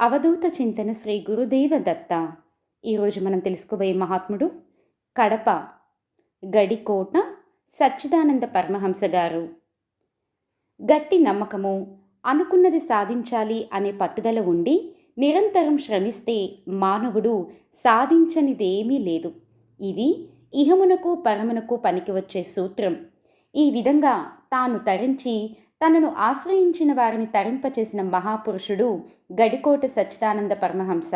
అవధూత చింతన శ్రీ గురుదేవ దత్త ఈరోజు మనం తెలుసుకోబోయే మహాత్ముడు కడప గడికోట సచ్చిదానంద పరమహంస గారు. గట్టి నమ్మకము అనుకున్నది సాధించాలి అనే పట్టుదల ఉండి నిరంతరం శ్రమిస్తే మానవుడు సాధించనిదేమీ లేదు. ఇది ఇహమునకు పరమునకు పనికి వచ్చే సూత్రం. ఈ విధంగా తాను తరించి తనను ఆశ్రయించిన వారిని తరింపచేసిన మహాపురుషుడు గడికోట సచ్చిదానంద పరమహంస.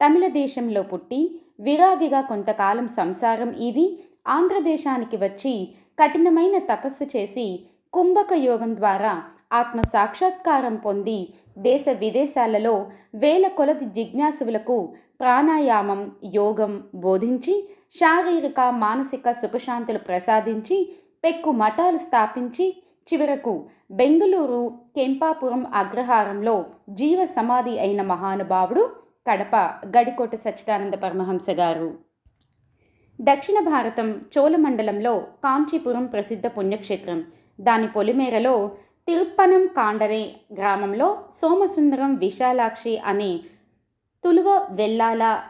తమిళ దేశంలో పుట్టి విరాగిగా కొంతకాలం సంసారం ఇది ఆంధ్రదేశానికి వచ్చి కఠినమైన తపస్సు చేసి కుంభక యోగం ద్వారా ఆత్మ సాక్షాత్కారం పొంది దేశ విదేశాలలో వేల కొలది జిజ్ఞాసువులకు ప్రాణాయామం యోగం బోధించి శారీరక మానసిక సుఖశాంతులు ప్రసాదించి పెక్కు మఠాలు స్థాపించి చివరకు బెంగళూరు కెంపాపురం అగ్రహారంలో జీవ సమాధి అయిన మహానుభావుడు కడప గడికోట సచ్చిదానంద పరమహంస గారు. దక్షిణ భారతం చోళమండలంలో కాంచీపురం ప్రసిద్ధ పుణ్యక్షేత్రం. దాని పొలిమేరలో తిరుప్పనం కాండనే గ్రామంలో సోమసుందరం విశాలాక్షి అనే తులువ వెల్లాల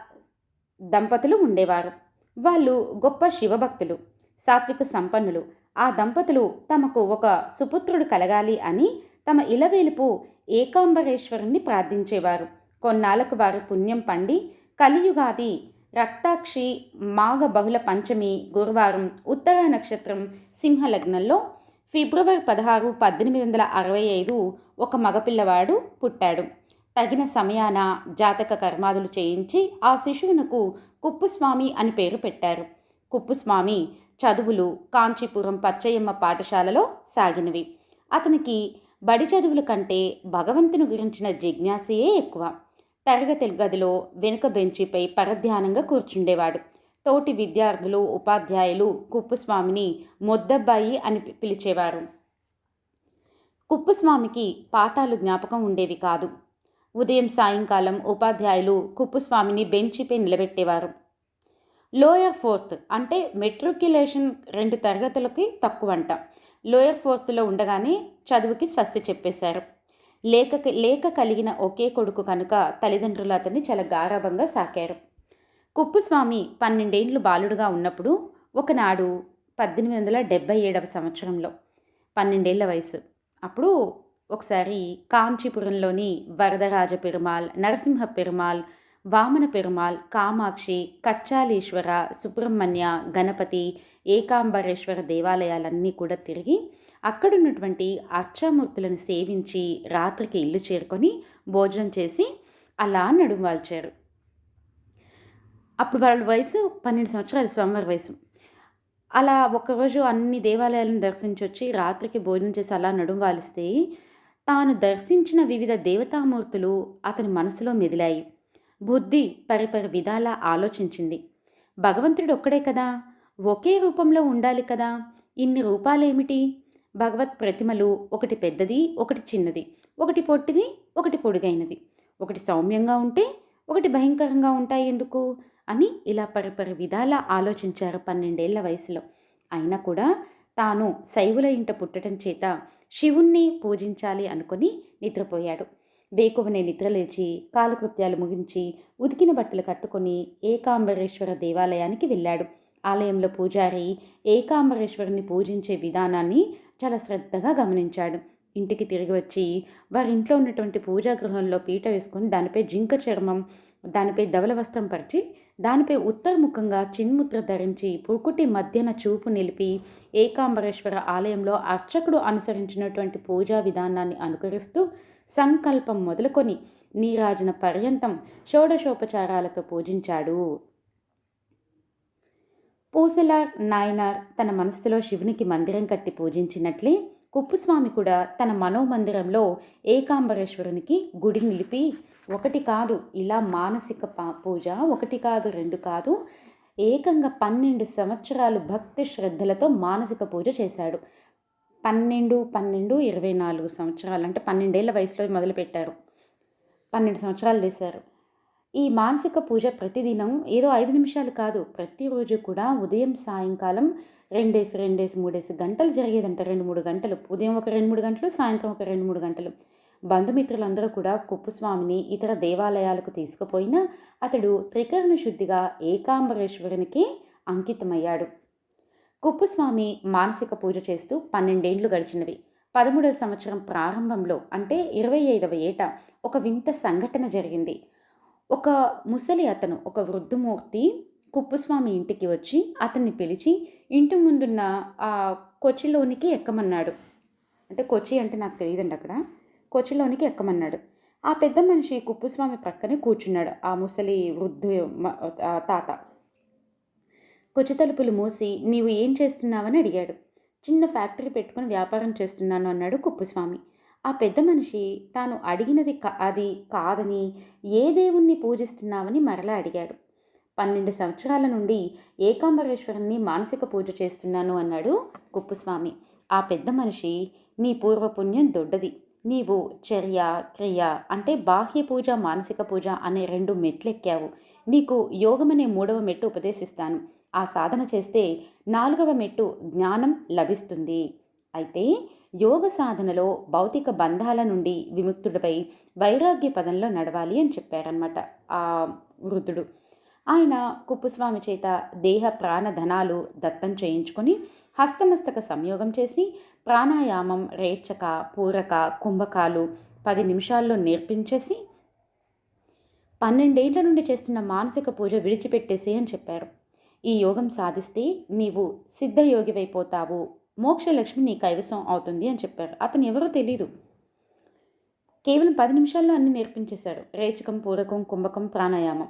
దంపతులు ఉండేవారు. వాళ్ళు గొప్ప శివభక్తులు సాత్విక సంపన్నులు. ఆ దంపతులు తమకు ఒక సుపుత్రుడు కలగాలి అని తమ ఇలవేలుపు ఏకాంబరేశ్వరుణ్ణి ప్రార్థించేవారు. కొన్నాళ్ళకు వారు పుణ్యం పండి కలియుగాది రక్తాక్షి మాఘ బహుళ పంచమి గురువారం ఉత్తర నక్షత్రం సింహలగ్నంలో ఫిబ్రవరి పదహారు పద్దెనిమిది వందల అరవై ఐదు ఒక మగపిల్లవాడు పుట్టాడు. తగిన సమయాన జాతక కర్మాదులు చేయించి ఆ శిశువునకు కుప్పుస్వామి అని పేరు పెట్టారు. కుప్పుస్వామి చదువులు కాంచీపురం పచ్చయ్యమ్మ పాఠశాలలో సాగినవి. అతనికి బడి చదువుల కంటే భగవంతుని గురించిన జిజ్ఞాసయే ఎక్కువ. తరగతి గదిలో వెనుక బెంచిపై పరధ్యానంగా కూర్చుండేవాడు. తోటి విద్యార్థులు ఉపాధ్యాయులు కుప్పుస్వామిని మొద్దబ్బాయి అని పిలిచేవారు. కుప్పుస్వామికి పాఠాలు జ్ఞాపకం ఉండేవి కాదు. ఉదయం సాయంకాలం ఉపాధ్యాయులు కుప్పుస్వామిని బెంచిపై నిలబెట్టేవారు. లోయర్ ఫోర్త్ అంటే మెట్రిక్యులేషన్ రెండు తరగతులకి తక్కువంట. లోయర్ ఫోర్త్లో ఉండగానే చదువుకి స్వస్తి చెప్పేశారు. లేక లేక కలిగిన ఒకే కొడుకు కనుక తల్లిదండ్రులు అతన్ని చాలా గారాభంగా సాకారు. కుప్పుస్వామి పన్నెండేండ్లు బాలుడుగా ఉన్నప్పుడు ఒకనాడు పద్దెనిమిది వందల డెబ్బై ఏడవ సంవత్సరంలో పన్నెండేళ్ళ వయసు అప్పుడు ఒకసారి కాంచీపురంలోని వరదరాజ పెరుమాల్ నరసింహ పెరుమాల్ వామన పెరుమాల్ కామాక్షి కచ్చాలీశ్వర సుబ్రహ్మణ్య గణపతి ఏకాంబరేశ్వర దేవాలయాలన్నీ కూడా తిరిగి అక్కడున్నటువంటి అర్చామూర్తులను సేవించి రాత్రికి ఇల్లు చేరుకొని భోజనం చేసి అలా నడువాల్చారు అప్పుడు వాళ్ళ వయసు పన్నెండు సంవత్సరాలు స్వామివారి వయసు. అలా ఒకరోజు అన్ని దేవాలయాలను దర్శించి వచ్చి రాత్రికి భోజనం చేసి అలా నడుం వాలిస్తే తాను దర్శించిన వివిధ దేవతామూర్తులు అతని మనసులో మెదిలాయి. బుద్ధి పరిపరి విధాలా ఆలోచించింది. భగవంతుడు ఒక్కడే కదా? ఒకే రూపంలో ఉండాలి కదా? ఇన్ని రూపాలేమిటి? భగవత్ ప్రతిమలు ఒకటి పెద్దది ఒకటి చిన్నది. ఒకటి పొట్టిది ఒకటి పొడుగైనది. ఒకటి సౌమ్యంగా ఉంటే ఒకటి భయంకరంగా ఉంటాయి ఎందుకు? అని ఇలా పరిపరి విధాలా ఆలోచించారు పన్నెండేళ్ళ వయసులో. అయినా కూడా తాను శైవుల ఇంట పుట్టడం చేత శివుణ్ణి పూజించాలి అనుకుని నిద్రపోయాడు. వేకువనే నిద్రలేచి కాలకృత్యాలు ముగించి ఉతికిన బట్టలు కట్టుకొని ఏకాంబరేశ్వర దేవాలయానికి వెళ్ళాడు. ఆలయంలో పూజారి ఏకాంబరేశ్వరుని పూజించే విధానాన్ని చాలా శ్రద్ధగా గమనించాడు. ఇంటికి తిరిగి వచ్చి వారి ఇంట్లో ఉన్నటువంటి పూజా గృహంలో పీట వేసుకొని దానిపై జింక చర్మం దానిపై ధవల వస్త్రం పరిచి దానిపై ఉత్తర్ముఖంగా చిన్ముద్ర ధరించి పురుకుటి మధ్యన చూపు నిలిపి ఏకాంబరేశ్వర ఆలయంలో అర్చకుడు అనుసరించినటువంటి పూజా విధానాన్ని అనుకరిస్తూ సంకల్పం మొదలుకొని నీరాజన పర్యంతం షోడశోపచారాలతో పూజించాడు. పూసలార్ నాయనార్ తన మనస్సులో శివునికి మందిరం కట్టి పూజించినట్లే కుప్పుస్వామి కూడా తన మనోమందిరంలో ఏకాంబరేశ్వరునికి గుడి నిలిపి ఒకటి కాదు ఇలా మానసిక పూజ ఒకటి కాదు రెండు కాదు ఏకంగా పన్నెండు సంవత్సరాలు భక్తి శ్రద్ధలతో మానసిక పూజ చేశాడు. పన్నెండు పన్నెండు ఇరవై నాలుగు సంవత్సరాలు. అంటే పన్నెండేళ్ళ వయసులో మొదలుపెట్టారు. పన్నెండు సంవత్సరాలు చేశారు. ఈ మానసిక పూజ ప్రతిదినం ఏదో ఐదు నిమిషాలు కాదు. ప్రతిరోజు కూడా ఉదయం సాయంకాలం రెండేసి రెండేసి మూడేసి గంటలు జరిగేదంట. రెండు మూడు గంటలు. ఉదయం ఒక రెండు మూడు గంటలు సాయంత్రం ఒక రెండు మూడు గంటలు. బంధుమిత్రులందరూ కూడా కుప్పుస్వామిని ఇతర దేవాలయాలకు తీసుకుపోయినా అతడు త్రికరణ శుద్ధిగా ఏకాంబరేశ్వరునికి అంకితమయ్యాడు. కుప్పుస్వామి మానసిక పూజ చేస్తూ పన్నెండేండ్లు గడిచినవి. పదమూడవ సంవత్సరం ప్రారంభంలో అంటే ఇరవై ఐదవ ఏట ఒక వింత సంఘటన జరిగింది. ఒక ముసలి అతను ఒక వృద్ధమూర్తి కుప్పుస్వామి ఇంటికి వచ్చి అతన్ని పిలిచి ఇంటి ముందున్న ఆ కొచ్చిలోనికి ఎక్కమన్నాడు? అంటే కొచ్చి అంటే నాకు తెలియదండి అక్కడ. కొచ్చిలోనికి ఎక్కమన్నాడు. ఆ పెద్ద మనిషి కుప్పుస్వామి ప్రక్కనే కూర్చున్నాడు. ఆ ముసలి వృద్ధు తాత. కొచ్చి తలుపులు మూసి నీవు ఏం చేస్తున్నావని అడిగాడు. చిన్న ఫ్యాక్టరీ పెట్టుకుని వ్యాపారం చేస్తున్నాను అన్నాడు కుప్పుస్వామి. ఆ పెద్ద మనిషి తాను అడిగినది అది కాదని ఏ దేవుణ్ణి పూజిస్తున్నావని మరలా అడిగాడు. పన్నెండు సంవత్సరాల నుండి ఏకాంబరేశ్వరుణ్ణి మానసిక పూజ చేస్తున్నాను అన్నాడు కుప్పుస్వామి. ఆ పెద్ద మనిషి నీ పూర్వపుణ్యం దొడ్డది. నీవు చర్య క్రియ అంటే బాహ్య పూజ మానసిక పూజ అనే రెండు మెట్లెక్కావు. నీకు యోగమనే మూడవ మెట్టు ఉపదేశిస్తాను. ఆ సాధన చేస్తే నాలుగవ మెట్టు జ్ఞానం లభిస్తుంది. అయితే యోగ సాధనలో భౌతిక బంధాల నుండి విముక్తుడిపై వైరాగ్య పదంలో నడవాలి అని చెప్పారనమాట ఆ వృద్ధుడు. ఆయన కుప్పుస్వామి చేత దేహ ప్రాణధనాలు దత్తం చేయించుకొని హస్తమస్తక సంయోగం చేసి ప్రాణాయామం రేచక పూరక కుంభకాలు పది నిమిషాల్లో నేర్పించేసి పన్నెండేళ్ళ నుండి చేస్తున్న మానసిక పూజ విడిచిపెట్టేసి అని చెప్పారు. ఈ యోగం సాధిస్తే నీవు సిద్ధయోగివైపోతావు. మోక్షలక్ష్మి నీ కైవసం అవుతుంది అని చెప్పారు. అతను ఎవరో తెలీదు. కేవలం పది నిమిషాల్లో అన్ని నేర్పించేశాడు. రేచకం పూరకం కుంభకం ప్రాణాయామం.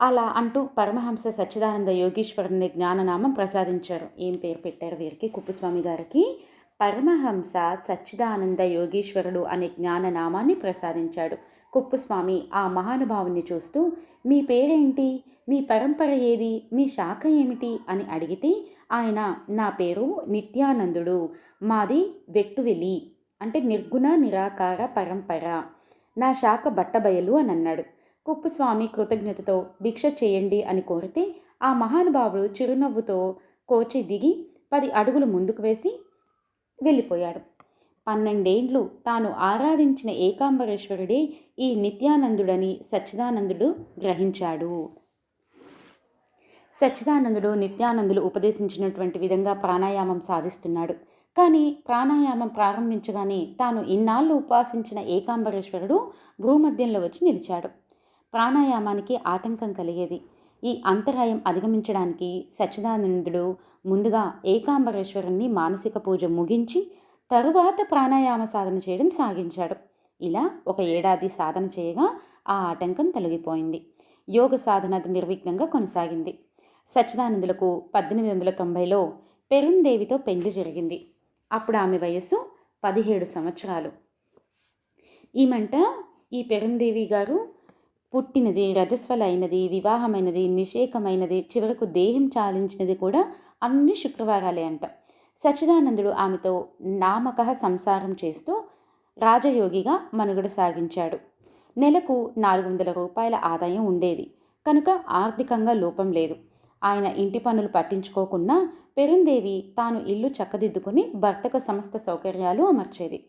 అలా అంటూ పరమహంస సచ్చిదానంద యోగీశ్వరుని జ్ఞాననామం ప్రసాదించారు. ఏం పేరు పెట్టారు వీరికి? కుప్పస్వామి గారికి పరమహంస సచ్చిదానంద యోగీశ్వరుడు అనే జ్ఞాననామాన్ని ప్రసాదించాడు. కుప్పుస్వామి ఆ మహానుభావుని చూస్తూ మీ పేరేంటి? మీ పరంపర ఏది? మీ శాఖ ఏమిటి? అని అడిగితే ఆయన నా పేరు నిత్యానందుడు. మాది వెట్టువెలి అంటే నిర్గుణ నిరాకార పరంపర. నా శాఖ బట్టబయలు అని అన్నాడు. కుప్పుస్వామి కృతజ్ఞతతో భిక్ష చేయండి అని కోరితే ఆ మహానుభావుడు చిరునవ్వుతో కోచి దిగి పది అడుగులు ముందుకు వేసి వెళ్ళిపోయాడు. పన్నెండేండ్లు తాను ఆరాధించిన ఏకాంబరేశ్వరుడే ఈ నిత్యానందుడని సచ్చిదానందుడు గ్రహించాడు. సచ్చిదానందుడు నిత్యానందులు ఉపదేశించినటువంటి విధంగా ప్రాణాయామం సాధిస్తున్నాడు. కానీ ప్రాణాయామం ప్రారంభించగానే తాను ఇన్నాళ్ళు ఉపాసించిన ఏకాంబరేశ్వరుడు భూమధ్యంలో వచ్చి నిలిచాడు. ప్రాణాయామానికి ఆటంకం కలిగేది. ఈ అంతరాయం అధిగమించడానికి సచ్చిదానందుడు ముందుగా ఏకాంబరేశ్వరుణ్ణి మానసిక పూజ ముగించి తరువాత ప్రాణాయామ సాధన చేయడం సాగించాడు. ఇలా ఒక ఏడాది సాధన చేయగా ఆ ఆటంకం తొలగిపోయింది. యోగ సాధన నిర్విఘ్నంగా కొనసాగింది. సచ్చిదానందులకు పద్దెనిమిది వందల తొంభైలో పెరుందేవితో పెళ్ళి జరిగింది. అప్పుడు ఆమె వయస్సు పదిహేడు సంవత్సరాలు. ఈమంట ఈ పెరుందేవి గారు పుట్టినది రజస్వలైనది వివాహమైనది నిషేకమైనది చివరకు దేహం చాలించినది కూడా అన్ని శుక్రవారాలే అంట. సచిదానందుడు ఆమెతో నామక సంసారం చేస్తూ రాజయోగిగా మనుగడ సాగించాడు. నెలకు నాలుగు వందల రూపాయల ఆదాయం ఉండేది. కనుక ఆర్థికంగా లోపం లేదు. ఆయన ఇంటి పనులు పట్టించుకోకుండా పెరుందేవి తాను ఇల్లు చక్కదిద్దుకుని భర్తకు సమస్త సౌకర్యాలు అమర్చేది.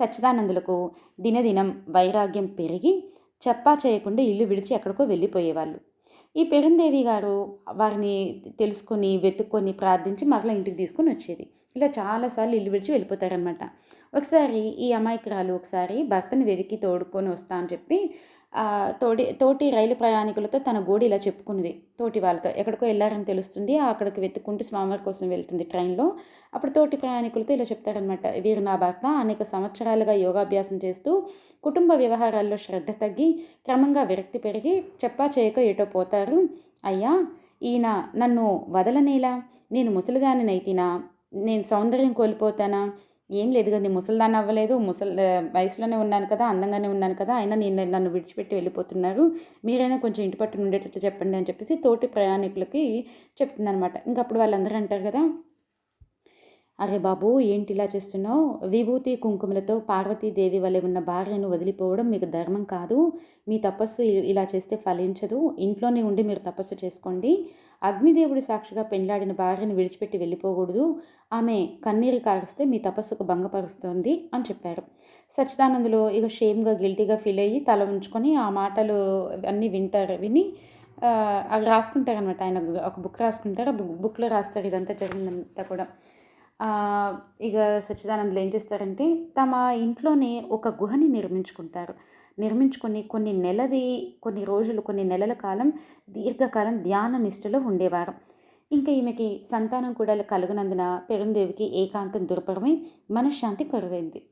సచ్చిదానందులకు దినదినం వైరాగ్యం పెరిగి చెప్పా చేయకుండా ఇల్లు విడిచి ఎక్కడికో వెళ్ళిపోయేవాళ్ళు. ఈ పెరుందేవి గారు వారిని తెలుసుకొని వెతుక్కొని ప్రార్థించి మరలా ఇంటికి తీసుకొని వచ్చేది. ఇలా చాలాసార్లు ఇల్లు విడిచి వెళ్ళిపోతారనమాట ఒకసారి ఈ అమాయకురాలు ఒకసారి భర్తని వెతికి తోడుకొని వస్తా అని చెప్పి తోటి తోటి రైలు ప్రయాణికులతో తన గోడి ఇలా చెప్పుకున్నది. తోటి వాళ్ళతో ఎక్కడికో వెళ్ళారని తెలుస్తుంది. అక్కడికి వెతుక్కుంటూ స్వామివారి కోసం వెళ్తుంది ట్రైన్లో. అప్పుడు తోటి ప్రయాణికులతో ఇలా చెప్తారనమాట వీరు నా భర్త. అనేక సంవత్సరాలుగా యోగాభ్యాసం చేస్తూ కుటుంబ వ్యవహారాల్లో శ్రద్ధ తగ్గి క్రమంగా విరక్తి పెరిగి చెప్పా చేయక ఏటో పోతారు. అయ్యా ఈయన నన్ను వదలనేలా? నేను ముసలిదానినైతినా? నేను సౌందర్యం కోల్పోతానా? ఏం లేదు కదా నేను ముసలిదాన్ని అవ్వలేదు. ముసలి వయసులోనే ఉన్నాను కదా అందంగానే ఉన్నాను కదా అయినా నేను నన్ను విడిచిపెట్టి వెళ్ళిపోతున్నారు. మీరైనా కొంచెం ఇంటి పట్టున ఉండేటట్లు చెప్పండి అని చెప్పేసి తోటి ప్రయాణికులకి చెప్తుందనమాట ఇంకా అప్పుడు వాళ్ళందరూ అంటారు కదా అరే బాబు ఏంటి ఇలా చేస్తున్నావు? విభూతి కుంకుమలతో పార్వతీదేవి వలె ఉన్న భార్యను వదిలిపోవడం మీకు ధర్మం కాదు. మీ తపస్సు ఇలా చేస్తే ఫలించదు. ఇంట్లోనే ఉండి మీరు తపస్సు చేసుకోండి. అగ్నిదేవుడి సాక్షిగా పెండ్లాడిన భార్యను విడిచిపెట్టి వెళ్ళిపోకూడదు. ఆమె కన్నీరు కారిస్తే మీ తపస్సుకు భంగపరుస్తుంది అని చెప్పారు. సచ్చిదానందులు ఇక షేమ్గా గిల్టీగా ఫీల్ అయ్యి తల ఉంచుకొని ఆ మాటలు అన్నీ వింటారు విని అవి రాసుకుంటారనమాట ఆయన ఒక బుక్ రాసుకుంటారు. ఆ బుక్ బుక్లో రాస్తారు ఇదంతా జరిగిందంతా కూడా. ఇక సచ్చిదానందులు ఏం చేస్తారంటే తమ ఇంట్లోనే ఒక గుహని నిర్మించుకుంటారు. నిర్మించుకొని కొన్ని నెలది కొన్ని రోజులు కొన్ని నెలల కాలం దీర్ఘకాలం ధ్యాన నిష్ఠలో ఉండేవారు. ఇంకా ఈమెకి సంతానం కూడా కలుగునందున పెరుందేవికి ఏకాంతం దుర్భరమై మనశ్శాంతి కరువైంది.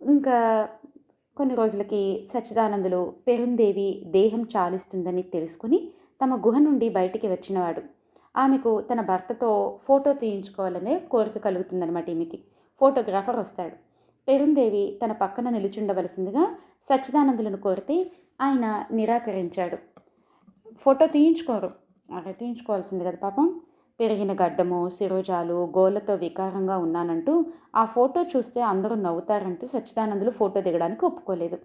ఇంకా కొన్ని రోజులకి సచ్చిదానందులు పెరుందేవి దేహం చాలిస్తుందని తెలుసుకుని తమ గుహ నుండి బయటికి వచ్చినవాడు. ఆమెకు తన భర్తతో ఫోటో తీయించుకోవాలనే కోరిక కలుగుతుందన్నమాట ఈమెకి. ఫోటోగ్రాఫర్ వస్తాడు. పెరుందేవి తన పక్కన నిలుచుండవలసిందిగా సచ్చిదానందులను కోరితే ఆయన నిరాకరించాడు. ఫోటో తీయించుకోరు. అలా తీయించుకోవాల్సింది కదా పాపం. పెరిగిన గడ్డము శిరోజాలు గోళ్ళతో వికారంగా ఉన్నానంటూ ఆ ఫోటో చూస్తే అందరూ నవ్వుతారంటూ సచ్చిదానందులు ఫోటో దిగడానికి ఒప్పుకోలేదు.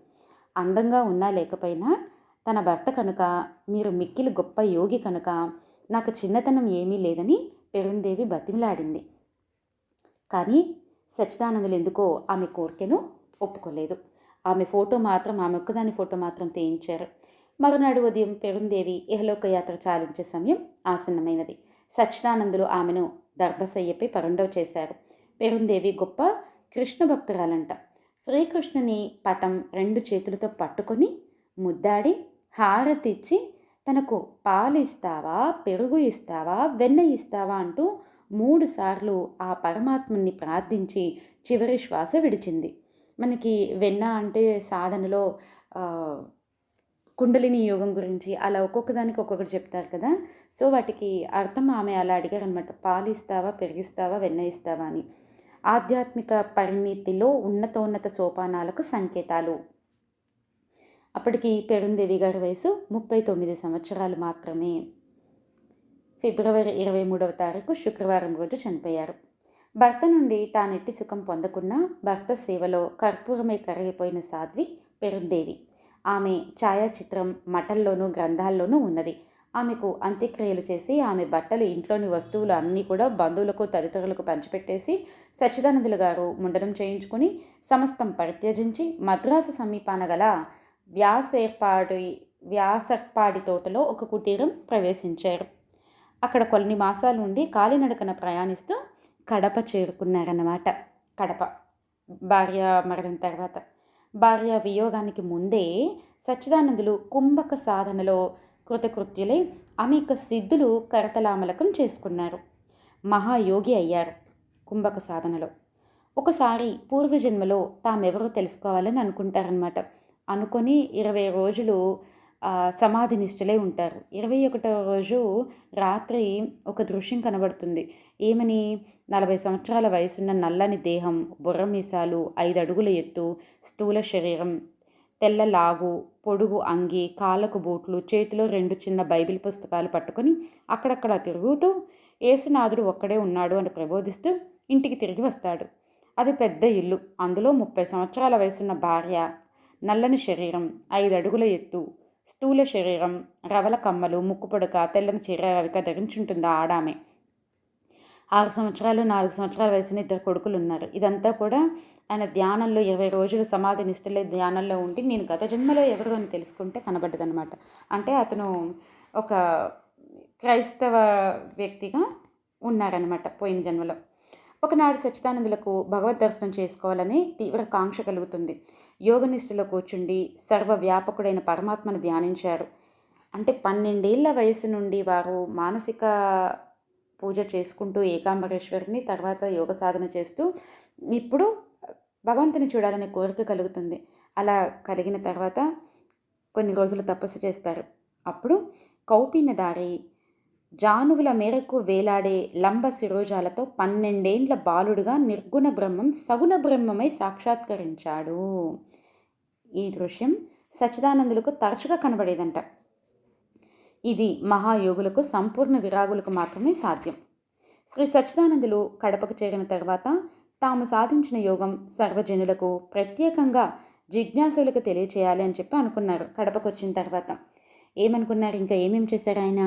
అందంగా ఉన్నా లేకపోయినా తన భర్త కనుక మీరు మిక్కిలి గొప్ప యోగి కనుక నాకు చిన్నతనం ఏమీ లేదని పెరుందేవి బతిమిలాడింది. కానీ సచ్చిదానందులు ఎందుకో ఆమె కోరికను ఒప్పుకోలేదు. ఆమె ఫోటో మాత్రం ఆమె ఒక్కదాని ఫోటో మాత్రం తీయించారు. మరునాడు ఉదయం పెరుందేవి ఇహలోక యాత్ర చాలించే సమయం ఆసన్నమైనది. సచ్చిదానందులు ఆమెను దర్భసయ్యపై పరుండవ చేశారు. పెరుందేవి గొప్ప కృష్ణ భక్తురాలంట. శ్రీకృష్ణుని పటం రెండు చేతులతో పట్టుకొని ముద్దాడి హారతిచ్చి తనకు పాలు ఇస్తావా పెరుగు ఇస్తావా వెన్న ఇస్తావా అంటూ మూడు సార్లు ఆ పరమాత్ముని ప్రార్థించి చివరి శ్వాస విడిచింది. మనకి వెన్న అంటే సాధనలో కుండలిని యోగం గురించి అలా ఒక్కొక్క దానికి ఒక్కొక్కటి చెప్తారు కదా. సో వాటికి అర్థం ఆమె అలా అడిగారు అనమాట పాలు ఇస్తావా పెరిగిస్తావా వెన్న ఇస్తావా అని. ఆధ్యాత్మిక పరిణితిలో ఉన్నతోన్నత సోపానాలకు సంకేతాలు. అప్పటికి పెరుందేవి గారి వయసు ముప్పై తొమ్మిది సంవత్సరాలు మాత్రమే. ఫిబ్రవరి ఇరవై మూడవ తారీఖు శుక్రవారం రోజు చనిపోయారు. భర్త నుండి తానెట్టి సుఖం పొందకున్నా భర్త సేవలో కర్పూరమై కరిగిపోయిన సాధ్వి పెరుందేవి. ఆమె ఛాయాచిత్రం మఠంలోనూ గ్రంథాల్లోనూ ఉన్నది. ఆమెకు అంత్యక్రియలు చేసి ఆమె బట్టలు ఇంట్లోని వస్తువులు అన్నీ కూడా బంధువులకు తదితరులకు పంచిపెట్టేసి సచ్చిదానందులు గారు ముండనం చేయించుకొని సమస్తం పరిత్యజించి మద్రాసు సమీపాన గల వ్యాసేర్పాడి వ్యాసర్పాడి తోటలో ఒక కుటీరం ప్రవేశించారు. అక్కడ కొన్ని మాసాలు ఉండి కాలినడకన ప్రయాణిస్తూ కడప చేరుకున్నారన్నమాట. కడప. భార్య మరణం తర్వాత. భార్య వియోగానికి ముందే సచ్చిదానందులు కుంభక సాధనలో కృతకృత్యులై అనేక సిద్ధులు కరతలామలకం చేసుకున్నారు. మహాయోగి అయ్యారు కుంభక సాధనలో. ఒకసారి పూర్వజన్మలో తామెవరో తెలుసుకోవాలని అనుకుంటారనమాట అనుకొని ఇరవై రోజులు ఆ, సమాధి ఉంటారు. ఇరవై ఒకటవ రోజు రాత్రి ఒక దృశ్యం కనబడుతుంది. ఏమని? నలభై సంవత్సరాల వయసున్న నల్లని దేహం బుర్ర మీసాలు ఐదు అడుగుల ఎత్తు స్థూల శరీరం తెల్ల లాగు పొడుగు అంగి కాళ్ళకు బూట్లు చేతిలో రెండు చిన్న బైబిల్ పుస్తకాలు పట్టుకొని అక్కడక్కడ తిరుగుతూ యేసునాథుడు ఒక్కడే ఉన్నాడు అని ప్రబోధిస్తూ ఇంటికి తిరిగి వస్తాడు. అది పెద్ద ఇల్లు. అందులో ముప్పై సంవత్సరాల వయసున్న భార్య నల్లని శరీరం ఐదు అడుగుల ఎత్తు స్థూల శరీరం రవల కమ్మలు ముక్కుపొడక తెల్లని చీర రవిక ధరించుంటుందా ఆ ఆడామె. ఆరు సంవత్సరాలు నాలుగు సంవత్సరాల వయసున్న ఇద్దరు కొడుకులు ఉన్నారు ఇదంతా కూడా ఆయన ధ్యానంలో ఇరవై రోజులు సమాధి నిష్ఠలే ధ్యానంలో ఉండి నేను గత జన్మలో ఎవరు అని తెలుసుకుంటే కనబడ్డదనమాట అంటే అతను ఒక క్రైస్తవ వ్యక్తిగా ఉన్నారనమాట పోయిన జన్మలో. ఒకనాడు సచ్చిదానందులకు భగవద్ దర్శనం చేసుకోవాలని తీవ్ర కాంక్ష కలుగుతుంది. యోగనిష్ఠలో కూర్చుండి సర్వవ్యాపకుడైన పరమాత్మను ధ్యానించారు. అంటే పన్నెండేళ్ళ వయసు నుండి వారు మానసిక పూజ చేసుకుంటూ ఏకాంబరేశ్వరిని తర్వాత యోగ సాధన చేస్తూ ఇప్పుడు భగవంతుని చూడాలనే కోరిక కలుగుతుంది. అలా కలిగిన తర్వాత కొన్ని రోజులు తపస్సు చేస్తారు. అప్పుడు కౌపినదారి జానువుల మేరకు వేలాడే లంబ శిరోజాలతో పన్నెండేండ్ల బాలుడుగా నిర్గుణ బ్రహ్మం సగుణ బ్రహ్మమై సాక్షాత్కరించాడు. ఈ దృశ్యం సచిదానందులకు తరచుగా కనబడేదంట. ఇది మహాయోగులకు సంపూర్ణ విరాగులకు మాత్రమే సాధ్యం. శ్రీ సచ్చిదానందులు కడపకు చేరిన తర్వాత తాము సాధించిన యోగం సర్వజనులకు ప్రత్యేకంగా జిజ్ఞాసులకు తెలియచేయాలి అని చెప్పి అనుకున్నారు కడపకు వచ్చిన తర్వాత. ఏమనుకున్నారు? ఇంకా ఏమేం చేశారు ఆయన?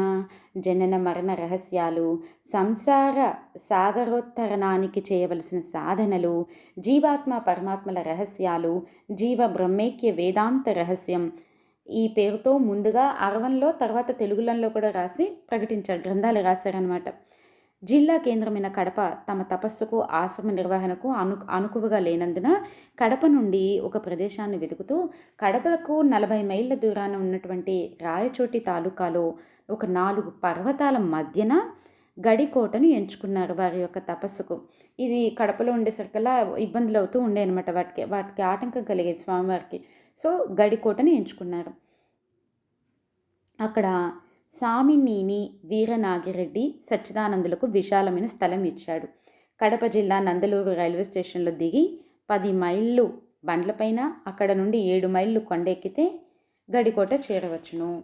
జనన మరణ రహస్యాలు సంసార సాగరోత్తరణానికి చేయవలసిన సాధనలు జీవాత్మ పరమాత్మల రహస్యాలు జీవ బ్రహ్మేక్య వేదాంత రహస్యం ఈ పేరుతో ముందుగా అరవంలో తర్వాత తెలుగులలో కూడా రాసి ప్రకటించారు. గ్రంథాలు రాశారనమాట జిల్లా కేంద్రమైన కడప తమ తపస్సుకు ఆశ్రమ నిర్వహణకు అను అనుకువగా లేనందున కడప నుండి ఒక ప్రదేశాన్ని వెతుకుతూ కడపకు నలభై మైళ్ళ దూరాన ఉన్నటువంటి రాయచోటి తాలూకాలో ఒక నాలుగు పర్వతాల మధ్యన గడికోటను ఎంచుకున్నారు వారి యొక్క తపస్సుకు. ఇది కడపలో ఉండేసరికల్లా ఇబ్బందులు అవుతూ ఉండే అనమాట వాటికి వాటికి ఆటంకం కలిగేది స్వామివారికి. సో గడికోటను ఎంచుకున్నారు. అక్కడ సామినీని వీరనాగిరెడ్డి సచ్చిదానందులకు విశాలమైన స్థలం ఇచ్చాడు. కడప జిల్లా నందలూరు రైల్వే స్టేషన్లో దిగి పది మైళ్ళు బండ్లపైన అక్కడ నుండి ఏడు మైళ్ళు కొండెక్కితే గడికోట చేరవచ్చును.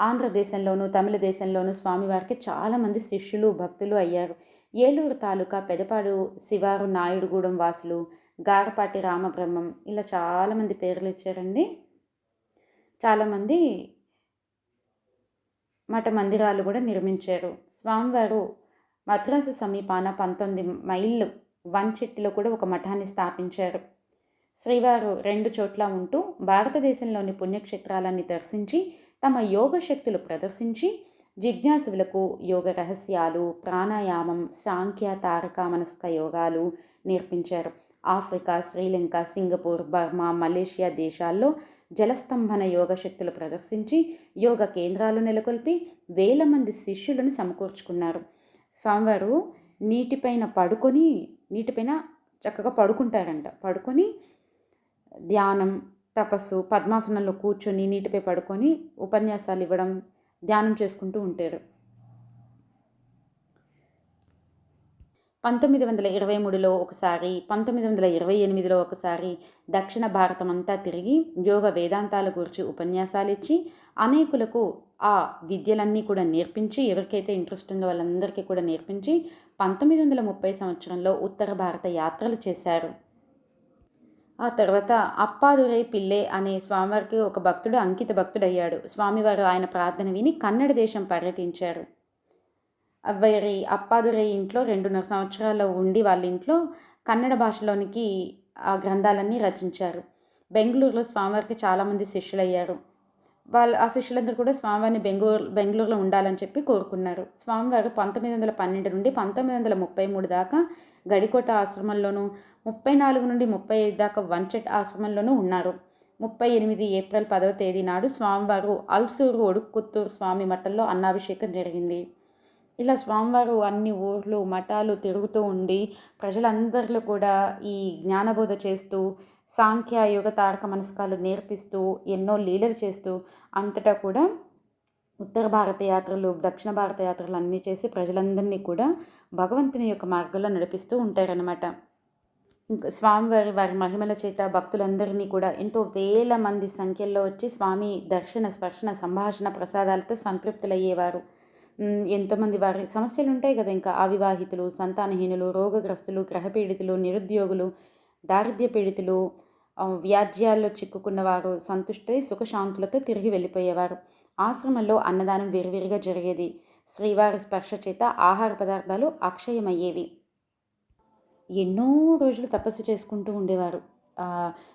ఆంధ్రదేశంలోనూ తమిళ దేశంలోనూ స్వామివారికి చాలామంది శిష్యులు భక్తులు అయ్యారు. ఏలూరు తాలూకా పెదపాడు శివారు నాయుడుగూడెం వాసులు గారపాటి రామబ్రహ్మం ఇలా చాలామంది పేర్లు ఇచ్చారండి. చాలామంది మఠ మందిరాలు కూడా నిర్మించారు. స్వామివారు మద్రాసు సమీపాన పంతొమ్మిది మైళ్ళు వంచెట్టిలో కూడా ఒక మఠాన్ని స్థాపించారు. శ్రీవారు రెండు చోట్ల ఉంటూ భారతదేశంలోని పుణ్యక్షేత్రాలన్నీ దర్శించి తమ యోగ శక్తులు ప్రదర్శించి జిజ్ఞాసులకు యోగ రహస్యాలు ప్రాణాయామం సాంఖ్య తారక మనస్క యోగాలు నేర్పించారు. Africa Sri Lanka Singapore Burma Malaysia దేశాల్లో జలస్తంభన యోగ శక్తులు ప్రదర్శించి యోగ కేంద్రాలు నెలకొల్పి వేల మంది శిష్యులను సమకూర్చుకున్నారు. స్వామివారు నీటిపైన పడుకొని నీటిపైన చక్కగా పడుకుంటారంట. పడుకొని ధ్యానం తపస్సు పద్మాసనంలో కూర్చొని నీటిపై పడుకొని ఉపన్యాసాలు ఇవ్వడం ధ్యానం చేసుకుంటూ ఉంటారు. పంతొమ్మిది వందల ఇరవై మూడులో ఒకసారి పంతొమ్మిది వందల ఇరవై ఎనిమిదిలో ఒకసారి దక్షిణ భారతం అంతా తిరిగి యోగ వేదాంతాల గురించి ఉపన్యాసాలు ఇచ్చి అనేకులకు ఆ విద్యలన్నీ కూడా నేర్పించి ఎవరికైతే ఇంట్రెస్ట్ ఉందో వాళ్ళందరికీ కూడా నేర్పించి పంతొమ్మిది వందల ముప్పై సంవత్సరంలో ఉత్తర భారత యాత్రలు చేశారు. ఆ తర్వాత అప్పాదురై పిల్లే అనే స్వామివారికి ఒక భక్తుడు అంకిత భక్తుడయ్యాడు. స్వామివారు ఆయన ప్రార్థన విని కన్నడ దేశం పర్యటించారు. వారి అప్పాదురై ఇంట్లో రెండున్నర సంవత్సరాలు ఉండి వాళ్ళ ఇంట్లో కన్నడ భాషలోనికి ఆ గ్రంథాలన్నీ రచించారు. బెంగళూరులో స్వామివారికి చాలామంది శిష్యులయ్యారు. వాళ్ళ ఆ శిష్యులందరూ కూడా స్వామివారిని బెంగళూరు బెంగళూరులో ఉండాలని చెప్పి కోరుకున్నారు. స్వామివారు పంతొమ్మిది వందల పన్నెండు నుండి పంతొమ్మిది వందల ముప్పై మూడు దాకా గడికోట ఆశ్రమంలోనూ ముప్పై నాలుగు నుండి ముప్పై ఐదు దాకా వంచెట్ ఆశ్రమంలోనూ ఉన్నారు. ముప్పై ఎనిమిది ఏప్రిల్ పదవ తేదీ నాడు స్వామివారు అల్సూరు ఒడుక్కుత్తూరు స్వామి మఠంలో అన్నాభిషేకం జరిగింది. ఇలా స్వామివారు అన్ని ఊర్లు మఠాలు తిరుగుతూ ఉండి ప్రజలందరిలో కూడా ఈ జ్ఞానబోధ చేస్తూ సాంఖ్య యోగ తారక మనస్కాలు నేర్పిస్తూ ఎన్నో లీలలు చేస్తూ అంతటా కూడా ఉత్తర భారత యాత్రలు దక్షిణ భారత యాత్రలు అన్నీ చేసి ప్రజలందరినీ కూడా భగవంతుని యొక్క మార్గంలో నడిపిస్తూ ఉంటారనమాట ఇంకా స్వామివారి వారి మహిమల చేత భక్తులందరినీ కూడా ఎంతో వేల మంది సంఖ్యల్లో వచ్చి స్వామి దర్శన స్పర్శన సంభాషణ ప్రసాదాలతో సంతృప్తులయ్యేవారు. ఎంతోమంది వారి సమస్యలు ఉంటాయి కదా. ఇంకా అవివాహితులు సంతానహీనులు రోగగ్రస్తులు గ్రహపీడితులు నిరుద్యోగులు దారిద్ర్య పీడితులు వ్యాజ్యాల్లో చిక్కుకున్న వారు సుఖశాంతులతో తిరిగి వెళ్ళిపోయేవారు. ఆశ్రమంలో అన్నదానం విరివిరిగా జరిగేది. శ్రీవారి స్పర్శ చేత ఆహార పదార్థాలు అక్షయమయ్యేవి. ఎన్నో రోజులు తపస్సు చేసుకుంటూ ఉండేవారు.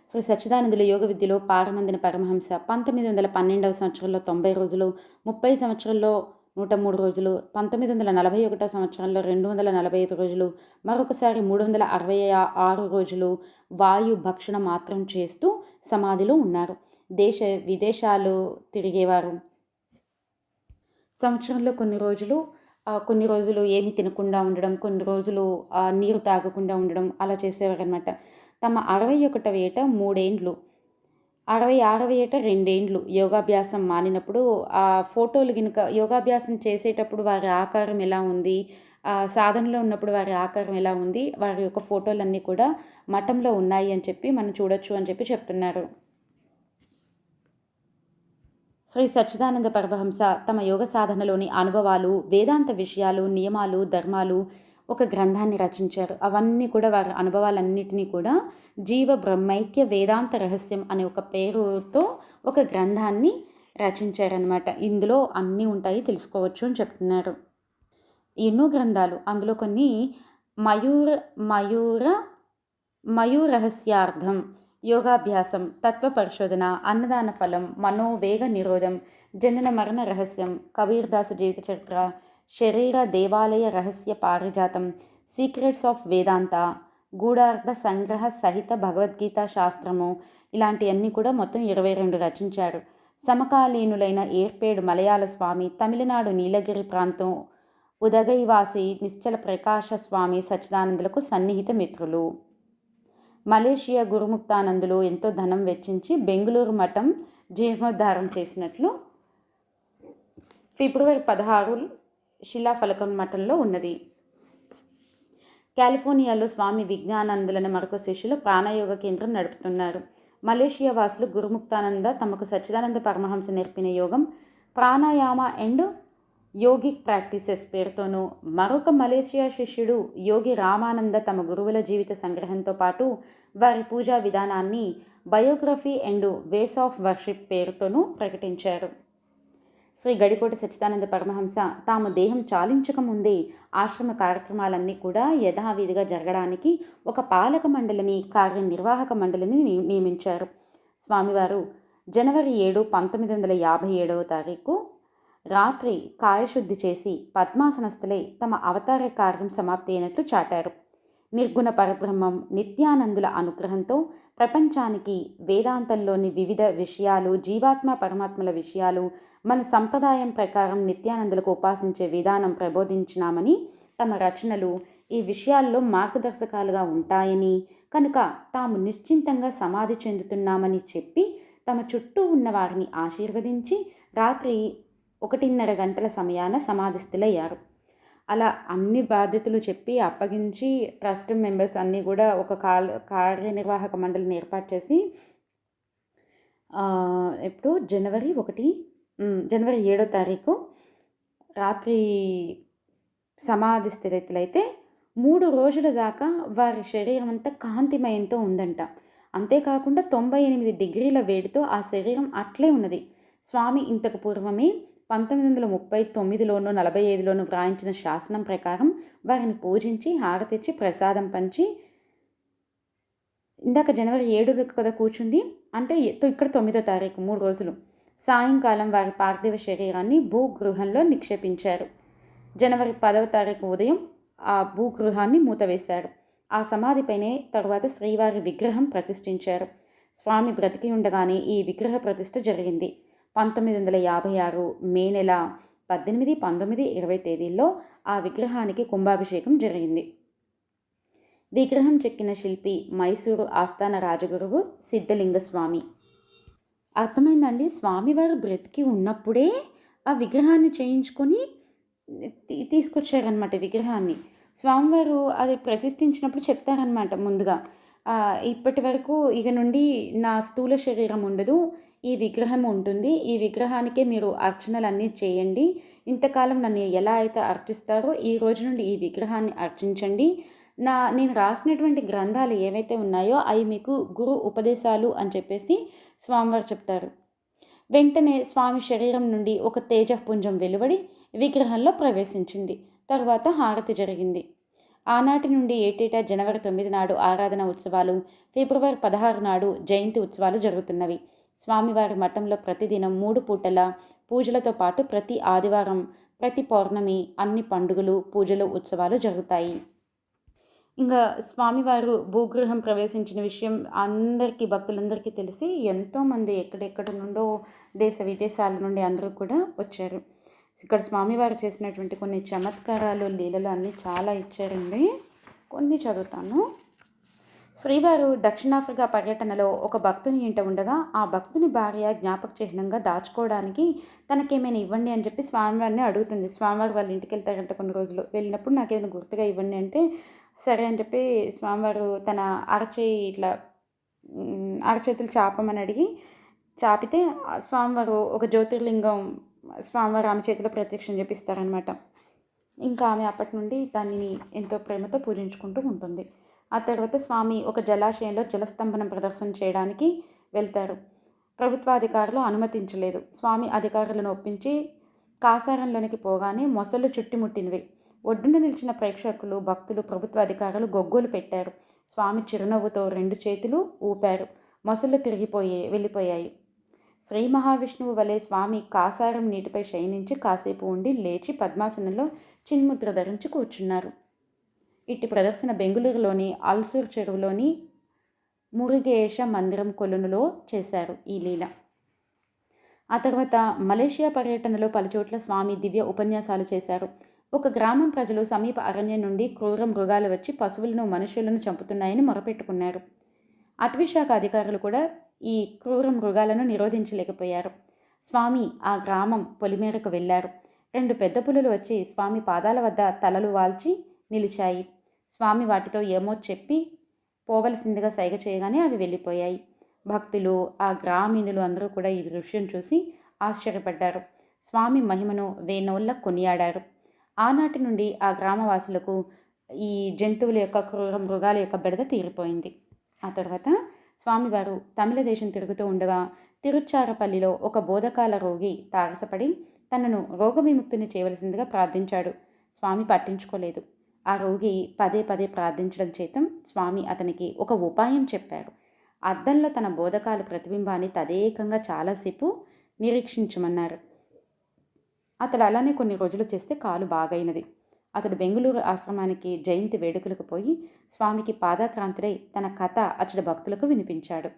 శ్రీ సచ్చిదానందుల యోగ విద్యలో పారమందిన పరమహంస పంతొమ్మిది వందల పన్నెండవ సంవత్సరంలో తొంభై రోజులు ముప్పై సంవత్సరంలో నూట మూడు రోజులు పంతొమ్మిది వందల నలభై ఒకటో సంవత్సరంలో రెండు వందల నలభై ఐదు రోజులు మరొకసారి మూడు వందల అరవై ఆరు రోజులు వాయు భక్షణ మాత్రం చేస్తూ సమాధిలో ఉన్నారు. దేశ విదేశాలు తిరిగేవారు. సంవత్సరంలో కొన్ని రోజులు కొన్ని రోజులు ఏమి తినకుండా ఉండడం కొన్ని రోజులు నీరు తాగకుండా ఉండడం అలా చేసేవారు అనమాట తమ అరవై ఒకటవ ఏట మూడేండ్లు అరవై ఆరవ ఏట రెండేండ్లు యోగాభ్యాసం మానినప్పుడు ఆ ఫోటోలు గినుక యోగాభ్యాసం చేసేటప్పుడు వారి ఆకారం ఎలా ఉంది సాధనలో ఉన్నప్పుడు వారి ఆకారం ఎలా ఉంది వారి యొక్క ఫోటోలన్నీ కూడా మఠంలో ఉన్నాయి అని చెప్పి మనం చూడొచ్చు అని చెప్పి చెప్తున్నారు. శ్రీ సచ్చిదానంద పరమహంస తమ యోగ సాధనలోని అనుభవాలు వేదాంత విషయాలు నియమాలు ధర్మాలు ఒక గ్రంథాన్ని రచించారు. అవన్నీ కూడా వారి అనుభవాలన్నిటినీ కూడా జీవ బ్రహ్మైక్య వేదాంత రహస్యం అనే ఒక పేరుతో ఒక గ్రంథాన్ని రచించారనమాట ఇందులో అన్నీ ఉంటాయి తెలుసుకోవచ్చు అని చెప్తున్నారు. ఎన్నో గ్రంథాలు. అందులో కొన్ని మయూర మయూర మయూరహస్యార్థం యోగాభ్యాసం తత్వ పరిశోధన అన్నదాన ఫలం మనోవేగ నిరోధం జనన మరణ రహస్యం కబీర్దాసు జీవిత చరిత్ర శరీర దేవాలయ రహస్య పారిజాతం సీక్రెట్స్ ఆఫ్ వేదాంత గూఢార్థ సంగ్రహ సహిత భగవద్గీత శాస్త్రము ఇలాంటివన్నీ కూడా మొత్తం ఇరవై రెండు రచించారు. సమకాలీనులైన ఏర్పేడు మలయాళ స్వామి తమిళనాడు నీలగిరి ప్రాంతం ఉదగైవాసి నిశ్చల ప్రకాశ స్వామి సచ్చిదానందులకు సన్నిహిత మిత్రులు. మలేషియా గురుముక్తానందులు ఎంతో ధనం వెచ్చించి బెంగుళూరు మఠం జీర్ణోద్ధారం చేసినట్లు ఫిబ్రవరి పదహారు శిలాఫలకం మఠంలో ఉన్నది. కాలిఫోర్నియాలో స్వామి విజ్ఞానందులను మరొక శిష్యులు ప్రాణయోగ కేంద్రం నడుపుతున్నారు. మలేషియా వాసులు గురుముక్తానంద తమకు సచ్చిదానంద పరమహంస నేర్పిన యోగం ప్రాణాయామ అండ్ యోగిక్ ప్రాక్టీసెస్ పేరుతోనూ మరొక మలేషియా శిష్యుడు యోగి రామానంద తమ గురువుల జీవిత సంగ్రహంతో పాటు వారి పూజా విధానాన్ని biography and ways of worship పేరుతోనూ ప్రకటించారు. శ్రీ గడికోట సచ్చిదానంద పరమహంస తాము దేహం చాలించక ముందే ఆశ్రమ కార్యక్రమాలన్నీ కూడా యథావిధిగా జరగడానికి ఒక పాలక మండలిని కార్యనిర్వాహక మండలిని నియమించారు. స్వామివారు జనవరి ఏడు పంతొమ్మిది వందల యాభై ఏడవ తారీఖు రాత్రి కాయశుద్ధి చేసి పద్మాసనస్థులై తమ అవతార కార్యం సమాప్తి అయినట్లు చాటారు. నిర్గుణ పరబ్రహ్మం నిత్యానందుల అనుగ్రహంతో ప్రపంచానికి వేదాంతంలోని వివిధ విషయాలు జీవాత్మ పరమాత్మల విషయాలు మన సంప్రదాయం ప్రకారం నిత్యానందులకు ఉపాసించే విధానం ప్రబోధించినామని తమ రచనలు ఈ విషయాల్లో మార్గదర్శకాలుగా ఉంటాయని కనుక తాము నిశ్చింతంగా సమాధి చెందుతున్నామని చెప్పి తమ చుట్టూ ఉన్న వారిని ఆశీర్వదించి రాత్రి ఒకటిన్నర గంటల సమయాన సమాధిస్థులయ్యారు. అలా అన్ని బాధ్యతలు చెప్పి అప్పగించి ట్రస్ట్ మెంబర్స్ అన్నీ కూడా ఒక కాల్ కార్యనిర్వాహక మండలిని ఏర్పాటు చేసి ఇప్పుడు జనవరి ఒకటి జనవరి ఏడో తారీఖు రాత్రి సమాధి స్థితిలైతే మూడు రోజుల దాకా వారి శరీరం అంతా కాంతిమయంతో ఉందంట. అంతేకాకుండా తొంభై ఎనిమిది డిగ్రీల వేడితో ఆ శరీరం అట్లే ఉన్నది. స్వామి ఇంతకు పూర్వమే పంతొమ్మిది వందల ముప్పై తొమ్మిదిలోనూ నలభై ఐదులోనూ వ్రాయించిన శాసనం ప్రకారం వారిని పూజించి హారతిచ్చి ప్రసాదం పంచి ఇందాక జనవరి ఏడు కదా కూర్చుంది అంటే ఇక్కడ తొమ్మిదో తారీఖు మూడు రోజులు. సాయంకాలం వారి పార్థివ శరీరాన్ని భూగృహంలో నిక్షేపించారు. జనవరి పదవ తారీఖు ఉదయం ఆ భూగృహాన్ని మూతవేశారు. ఆ సమాధిపైనే తరువాత శ్రీవారి విగ్రహం ప్రతిష్ఠించారు. స్వామి బ్రతికి ఉండగానే ఈ విగ్రహ ప్రతిష్ఠ జరిగింది. పంతొమ్మిది వందల యాభై ఆరు మే నెల పద్దెనిమిది పంతొమ్మిది ఇరవై తేదీల్లో ఆ విగ్రహానికి కుంభాభిషేకం జరిగింది. విగ్రహం చెక్కిన శిల్పి మైసూరు ఆస్థాన రాజగురువు సిద్ధలింగ స్వామి అర్థమైందండి? స్వామివారు బ్రతికి ఉన్నప్పుడే ఆ విగ్రహాన్ని చేయించుకొని తీసుకొచ్చారనమాట విగ్రహాన్ని. స్వామివారు అది ప్రతిష్ఠించినప్పుడు చెప్తారనమాట ముందుగా. ఇప్పటి వరకు ఇక నుండి నా స్థూల శరీరం ఉండదు ఈ విగ్రహం ఉంటుంది. ఈ విగ్రహానికే మీరు అర్చనలన్నీ చేయండి. ఇంతకాలం నన్ను ఎలా అయితే అర్చిస్తారో ఈ రోజు నుండి ఈ విగ్రహాన్ని అర్చించండి. నా నేను రాసినటువంటి గ్రంథాలు ఏవైతే ఉన్నాయో అవి మీకు గురు ఉపదేశాలు అని చెప్పేసి స్వామివారు చెప్తారు. వెంటనే స్వామి శరీరం నుండి ఒక తేజపుంజం వెలువడి విగ్రహంలో ప్రవేశించింది. తర్వాత హారతి జరిగింది. ఆనాటి నుండి ఏటేటా జనవరి తొమ్మిది నాడు ఆరాధన ఉత్సవాలు ఫిబ్రవరి పదహారు నాడు జయంతి ఉత్సవాలు జరుగుతున్నవి. స్వామివారి మఠంలో ప్రతిదినం మూడు పూటల పూజలతో పాటు ప్రతి ఆదివారం ప్రతి పౌర్ణమి అన్ని పండుగలు పూజలు ఉత్సవాలు జరుగుతాయి. ఇంకా స్వామివారు భూగృహం ప్రవేశించిన విషయం అందరికీ భక్తులందరికీ తెలిసి ఎంతోమంది ఎక్కడెక్కడ నుండో దేశ విదేశాల నుండి అందరూ కూడా వచ్చారు. ఇక్కడ స్వామివారు చేసినటువంటి కొన్ని చమత్కారాలు లీలలు అన్నీ చాలా ఇచ్చారండి. కొన్ని చదువుతాను. శ్రీవారు దక్షిణాఫ్రికా పర్యటనలో ఒక భక్తుని ఇంట ఉండగా ఆ భక్తుని భార్య జ్ఞాపక చిహ్నంగా దాచుకోవడానికి తనకేమైనా ఇవ్వండి అని చెప్పి స్వామివారిని అడుగుతుంది. స్వామివారు వాళ్ళ ఇంటికి వెళ్తారంట కొన్ని రోజులు. వెళ్ళినప్పుడు నాకు ఏదైనా గుర్తుగా ఇవ్వండి అంటే సరే అని చెప్పి స్వామివారు తన అరచేయి ఇట్లా అరచేతులు చాపమని అడిగి చాపితే స్వామివారు ఒక జ్యోతిర్లింగం స్వామివారు ఆమె చేతిలో ప్రత్యక్షం చేపిస్తారనమాట ఇంకా ఆమె అప్పటి నుండి దానిని ఎంతో ప్రేమతో పూజించుకుంటూ ఉంటుంది. ఆ తర్వాత స్వామి ఒక జలాశయంలో జలస్తంభనం ప్రదర్శన చేయడానికి వెళ్తారు. ప్రభుత్వాధికారులు అనుమతించలేదు. స్వామి అధికారులను ఒప్పించి కాసారంలోనికి పోగానే మొసళ్ళు చుట్టుముట్టినవి ఒడ్డున నిలిచిన ప్రేక్షకులు భక్తులు ప్రభుత్వ అధికారులు గొగ్గోలు పెట్టారు. స్వామి చిరునవ్వుతో రెండు చేతులు ఊపారు. మొసళ్ళు తిరిగిపోయి వెళ్ళిపోయాయి. శ్రీ మహావిష్ణువు వలె స్వామి కాసారం నీటిపై శయనించి కాసేపు ఉండి లేచి పద్మాసనంలో చిన్ముద్ర ధరించి కూర్చున్నారు. ఇట్టి ప్రదర్శన బెంగుళూరులోని అల్సూర్ చెరువులోని మురుగేష మందిరం కొలునులో చేశారు ఈ లీల. ఆ తర్వాత మలేషియా పర్యటనలో పలుచోట్ల స్వామి దివ్య ఉపన్యాసాలు చేశారు. ఒక గ్రామం ప్రజలు సమీప అరణ్యం నుండి క్రూర మృగాలు వచ్చి పశువులను మనుషులను చంపుతున్నాయని మొరపెట్టుకున్నారు. అటవీశాఖ అధికారులు కూడా ఈ క్రూర మృగాలను నిరోధించలేకపోయారు. స్వామి ఆ గ్రామం పొలిమేరకు వెళ్ళారు. రెండు పెద్ద పులులు వచ్చి స్వామి పాదాల వద్ద తలలు వాల్చి నిలిచాయి. స్వామి వాటితో ఏమో చెప్పి పోవలసిందిగా సైగ చేయగానే అవి వెళ్ళిపోయాయి. భక్తులు ఆ గ్రామీణులు అందరూ కూడా ఈ దృశ్యం చూసి ఆశ్చర్యపడ్డారు. స్వామి మహిమను వేణోళ్ళ కొనియాడారు. ఆనాటి నుండి ఆ గ్రామవాసులకు ఈ జంతువుల యొక్క క్రూర మృగాల యొక్క బెడద తీరిపోయింది. ఆ తర్వాత స్వామివారు తమిళ దేశం తిరుగుతూ ఉండగా తిరుచారపల్లిలో ఒక బోధకాల రోగి తారసపడి తనను రోగ విముక్తిని చేయవలసిందిగా ప్రార్థించాడు. స్వామి పట్టించుకోలేదు. ఆ రోగి పదే పదే ప్రార్థించడం చేతం స్వామి అతనికి ఒక ఉపాయం చెప్పారు. అద్దంలో తన బోధకాలు ప్రతిబింబాన్ని తదేకంగా చాలాసేపు నిరీక్షించమన్నారు. అతడు అలానే కొన్ని రోజులు చేస్తే కాలు బాగైనది. అతడు బెంగళూరు ఆశ్రమానికి జయంతి వేడుకలకు పోయి స్వామికి పాదాక్రాంతుడై తన కథ అతడి భక్తులకు వినిపించాడు.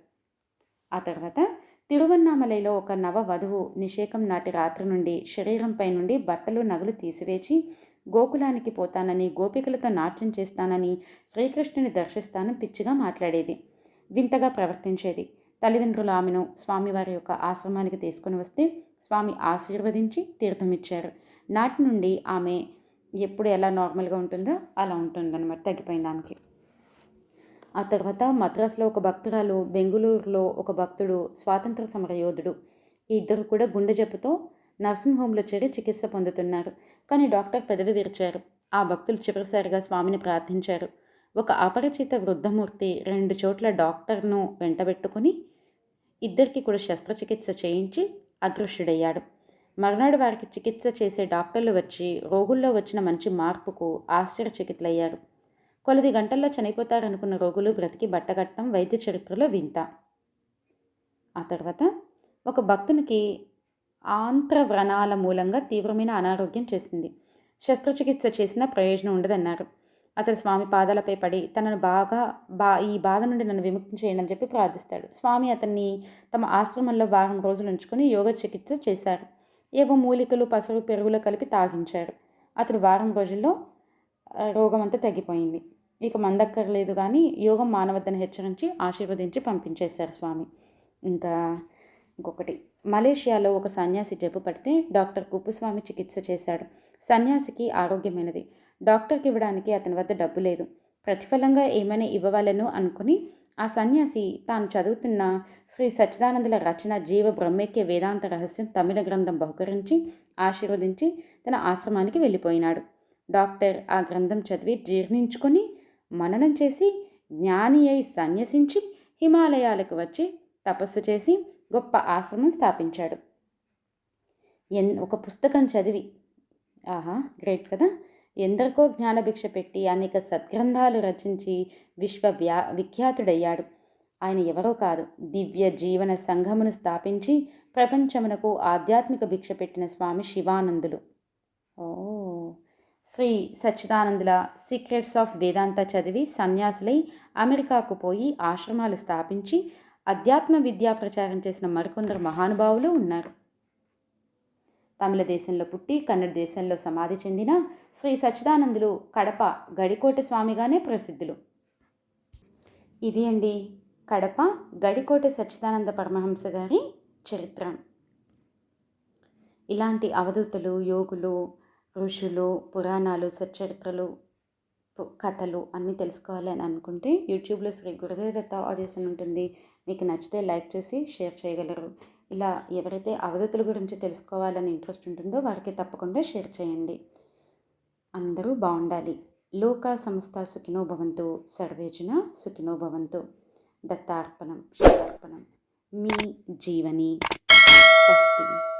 ఆ తర్వాత తిరువన్నామలైలో ఒక నవ వధువు నిషేకం నాటి రాత్రి నుండి శరీరంపై నుండి బట్టలు నగలు తీసివేచి గోకులానికి పోతానని గోపికలతో నాట్యం చేస్తానని శ్రీకృష్ణుని దర్శిస్తానని పిచ్చిగా మాట్లాడేది. వింతగా ప్రవర్తించేది. తల్లిదండ్రులు ఆమెను స్వామివారి యొక్క ఆశ్రమానికి తీసుకుని వస్తే స్వామి ఆశీర్వదించి తీర్థమిచ్చారు. నాటి నుండి ఆమె ఎప్పుడు ఎలా నార్మల్గా ఉంటుందో అలా ఉంటుందన్నమాట. తగ్గిపోయింది ఆమెకి ఆ తర్వాత మద్రాసులో ఒక భక్తురాలు బెంగుళూరులో ఒక భక్తుడు స్వాతంత్ర సమర యోధుడు ఈ ఇద్దరు కూడా గుండె జబ్బుతో నర్సింగ్ హోంలో చేరి చికిత్స పొందుతున్నారు. కానీ డాక్టర్ పెదవి విరిచారు. ఆ భక్తులు చివరిసారిగా స్వామిని ప్రార్థించారు. ఒక అపరిచిత వృద్ధమూర్తి రెండు చోట్ల డాక్టర్ను వెంటబెట్టుకుని ఇద్దరికి కూడా శస్త్రచికిత్స చేయించి అదృశ్యుడయ్యాడు. మర్నాడు వారికి చికిత్స చేసే డాక్టర్లు వచ్చి రోగుల్లో వచ్చిన మంచి మార్పుకు ఆశ్చర్యచకితులయ్యారు. కొలది గంటల్లో చనిపోతారనుకున్న రోగులు బ్రతికి బట్టగట్టడం వైద్య చరిత్రలో వింత. ఆ తర్వాత ఒక భక్తునికి ఆంత్రవ్రణాల మూలంగా తీవ్రమైన అనారోగ్యం చేసింది. శస్త్రచికిత్స చేసినా ప్రయోజనం ఉండదన్నారు. అతడు స్వామి పాదాలపై పడి తనను బాగా బా ఈ బాధ నుండి నన్ను విముక్తి చేయండి అని చెప్పి ప్రార్థిస్తాడు. స్వామి అతన్ని తమ ఆశ్రమంలో వారం రోజులు ఉంచుకొని యోగ చికిత్స చేశారు. ఏవో మూలికలు పసరు పెరుగులు కలిపి తాగించారు. అతడు వారం రోజుల్లో రోగం అంతా తగ్గిపోయింది. ఇక మందక్కర్లేదు కానీ యోగం మానవద్దని హెచ్చరించి ఆశీర్వదించి పంపించేశారు స్వామి. ఇంకా ఇంకొకటి. మలేషియాలో ఒక సన్యాసి జబ్బు పడితే డాక్టర్ కుప్పుస్వామి చికిత్స చేశాడు. సన్యాసికి ఆరోగ్యమైనది. డాక్టర్కి ఇవ్వడానికి అతని వద్ద డబ్బు లేదు. ప్రతిఫలంగా ఏమైనా ఇవ్వవాలను అనుకుని ఆ సన్యాసి తాను చదువుతున్న శ్రీ సచ్చిదానందుల రచన జీవ బ్రహ్మేక్య వేదాంత రహస్యం తమిళ గ్రంథం బహుకరించి ఆశీర్వదించి తన ఆశ్రమానికి వెళ్ళిపోయినాడు. డాక్టర్ ఆ గ్రంథం చదివి జీర్ణించుకొని మననం చేసి జ్ఞాని అయి సన్యసించి హిమాలయాలకు వచ్చి తపస్సు చేసి గొప్ప ఆశ్రమం స్థాపించాడు. ఎన్ ఒక పుస్తకం చదివి. ఆహా గ్రేట్ కదా. ఎందరికో జ్ఞానభిక్ష పెట్టి అనేక సద్గ్రంథాలు రచించి విశ్వ వ్యా విఖ్యాతుడయ్యాడు. ఆయన ఎవరో కాదు. దివ్య జీవన సంఘమును స్థాపించి ప్రపంచమునకు ఆధ్యాత్మిక భిక్ష పెట్టిన స్వామి శివానందులు. ఓ శ్రీ సచ్చిదానందుల సీక్రెట్స్ ఆఫ్ వేదాంత చదివి సన్యాసులై అమెరికాకు పోయి ఆశ్రమాలు స్థాపించి అధ్యాత్మ విద్యా ప్రచారం చేసిన మరికొందరు మహానుభావులు ఉన్నారు. తమిళ దేశంలో పుట్టి కన్నడ దేశంలో సమాధి చెందిన శ్రీ సచ్చిదానందులు కడప గడికోట స్వామిగానే ప్రసిద్ధులు. ఇది అండి కడప గడికోట సచ్చిదానంద పరమహంస గారి చరిత్ర. ఇలాంటి అవధూతలు యోగులు ఋషులు పురాణాలు సచ్చరిత్రలు కథలు అన్నీ తెలుసుకోవాలి అని అనుకుంటే యూట్యూబ్లో శ్రీ గురుదేవ దత్త ఆడియోస్ అని ఉంటుంది. మీకు నచ్చితే లైక్ చేసి షేర్ చేయగలరు. ఇలా ఎవరైతే అవధతుల గురించి తెలుసుకోవాలని ఇంట్రెస్ట్ ఉంటుందో వారికి తప్పకుండా షేర్ చేయండి. అందరూ బాగుండాలి. లోక సంస్థ సుఖినోభవంతు. సర్వేజన సుఖినోభవంతు. దత్తార్పణం శివార్పణం. మీ జీవని స్వస్తి